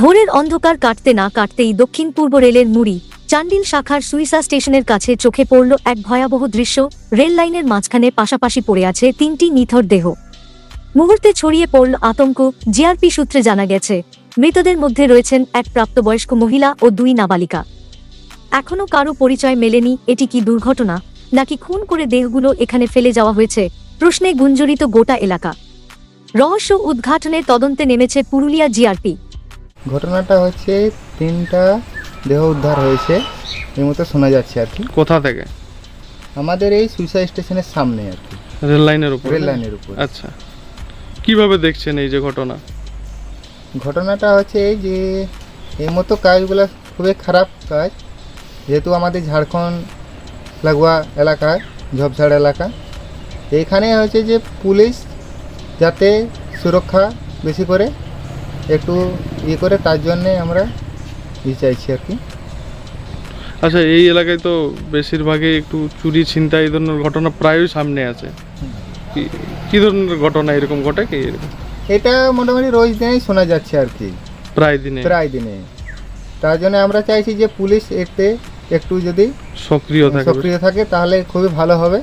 ভোরের অন্ধকার কাটতে না কাটতেই দক্ষিণ পূর্ব রেলের মুড়ি, চান্ডিল শাখার সুইসা স্টেশনের কাছে চোখে পড়ল এক ভয়াবহ দৃশ্য। রেল লাইনের মাঝখানে পাশাপাশি পড়ে আছে তিনটি নিথর দেহ। মুহূর্তে ছড়িয়ে পড়ল আতঙ্ক, জিআরপি সূত্রে জানা গেছে, মৃতদের মধ্যে রয়েছেন এক প্রাপ্তবয়স্ক মহিলা ও দুই নাবালিকা। এখনও কারও পরিচয় মেলেনি, এটি কি দুর্ঘটনা, নাকি খুন করে দেহগুলো এখানে ফেলে যাওয়া হয়েছে, প্রশ্নে গুঞ্জরিত গোটা এলাকা। রহস্য উদ্ঘাটনে তদন্তে নেমেছে পুরুলিয়া জিআরপি। ঘটনাটা হচ্ছে তিনটা দেহ উদ্ধার হয়েছে এই মতো শোনা যাচ্ছে আর কি। কোথা থেকে? আমাদের এই সুইসাইড স্টেশনের সামনে আর কি। রেল লাইনের উপর? রেল লাইনের উপর। আচ্ছা। কীভাবে দেখছেন এই যে ঘটনা? ঘটনাটা হচ্ছে এই যে এই মতো কাজগুলো খুবই খারাপ কাজ। যেহেতু আমাদের ঝাড়খণ্ড লাগোয়া এলাকা ঝোপঝাড় এলাকা। এইখানে হচ্ছে যে পুলিশ যাতে সুরক্ষা বেশি করে একটু ইয়ে করে তার জন্যে আমরা ই চাইছি আর কি। আচ্ছা এই এলাকায় তো বেশিরভাগই একটু চুরি ছিনতাই এই ধরনের ঘটনা প্রায়ই সামনে আছে। কি- কি ধরনের ঘটনা এরকম ঘটে কি? এরকম? এটা মোটামুটি রোজ দিনেই শোনা যাচ্ছে আর কি। প্রায় দিনে? প্রায় দিনে। তার জন্য আমরা চাইছি যে পুলিশ এতে একটু যদি সক্রিয় থাকে। সক্রিয় থাকে তাহলে খুবই ভালো হবে।